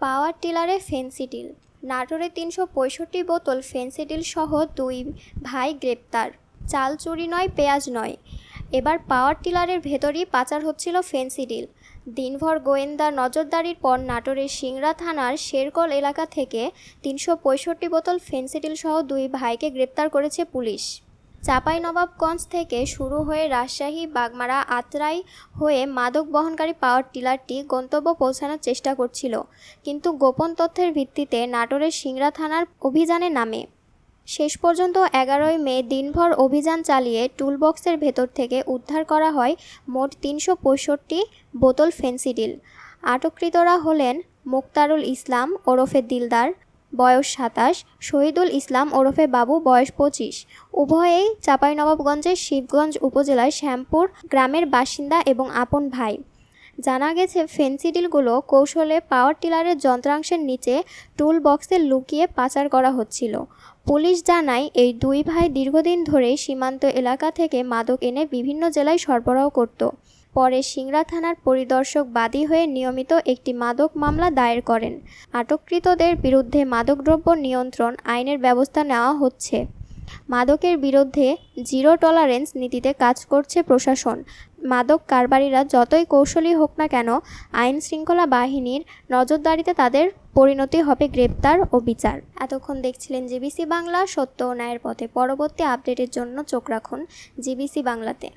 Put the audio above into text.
পাওয়ার টিলারে ফেন্সিডিল নাটোরে তিনশো পঁয়ষট্টি বোতল ফেন্সিডিল সহ দুই ভাই গ্রেপ্তার। চাল চুরি নয়, পেঁয়াজ নয়। এবার পাওয়ার টিলারের ভেতরই পাচার হচ্ছিল ফেন্সিডিল দিনভর গোয়েন্দা নজরদারির পর নাটোরের সিংড়া থানার শেরকল এলাকা থেকে তিনশো পঁয়ষট্টি বোতল ফেন্সিডিল সহ দুই ভাইকে গ্রেপ্তার করেছে পুলিশ। চাঁপাইনবাবগঞ্জ থেকে শুরু হয়ে রাজশাহী, বাগমারা, আত্রাই হয়ে মাদক বহনকারী পাওয়ার টিলারটি গন্তব্য পৌঁছানোর চেষ্টা করছিল। কিন্তু গোপন তথ্যের ভিত্তিতে নাটোরের সিংড়া থানার অভিযানে নামে। শেষ পর্যন্ত এগারোই মে দিনভর অভিযান চালিয়ে টুলবক্সের ভেতর থেকে উদ্ধার করা হয় মোট তিনশো পঁয়ষট্টি বোতল ফেন্সিডিল। আটককৃতরা হলেন মুক্তারুল ইসলাম ওরফে দিলদার বয়স সাতাশ, শহীদুল ইসলাম ওরফে বাবু, বয়স পঁচিশ। উভয়েই চাঁপাইনবাবগঞ্জের শিবগঞ্জ উপজেলার শ্যামপুর গ্রামের বাসিন্দা এবং আপন ভাই। জানা গেছে, ফেন্সিডিলগুলো কৌশলে পাওয়ার টিলারের যন্ত্রাংশের নিচে টুল বক্সে লুকিয়ে পাচার করা হচ্ছিল। পুলিশ জানায়, এই দুই ভাই দীর্ঘদিন ধরেই সীমান্ত এলাকা থেকে মাদক এনে বিভিন্ন জেলায় সরবরাহ করত। পরে সিংড়া থানার পরিদর্শক বাদী হয়ে নিয়মিত একটি মাদক মামলা দায়ের করেন। আটককৃতদের বিরুদ্ধে মাদকদ্রব্য নিয়ন্ত্রণ আইনের ব্যবস্থা নেওয়া হচ্ছে। মাদকের বিরুদ্ধে জিরো টলারেন্স নীতিতে কাজ করছে প্রশাসন। মাদক কারবারিরা যতই কৌশলী হোক না কেন, আইন শৃঙ্খলা বাহিনীর নজরদারিতে তাদের পরিণতি হবে গ্রেপ্তার ও বিচার। এতক্ষণ দেখছিলেন জিবিসি বাংলা, সত্য ও ন্যায়ের পথে। পরবর্তী আপডেটের জন্য চোখ রাখুন জিবিসি বাংলাতে।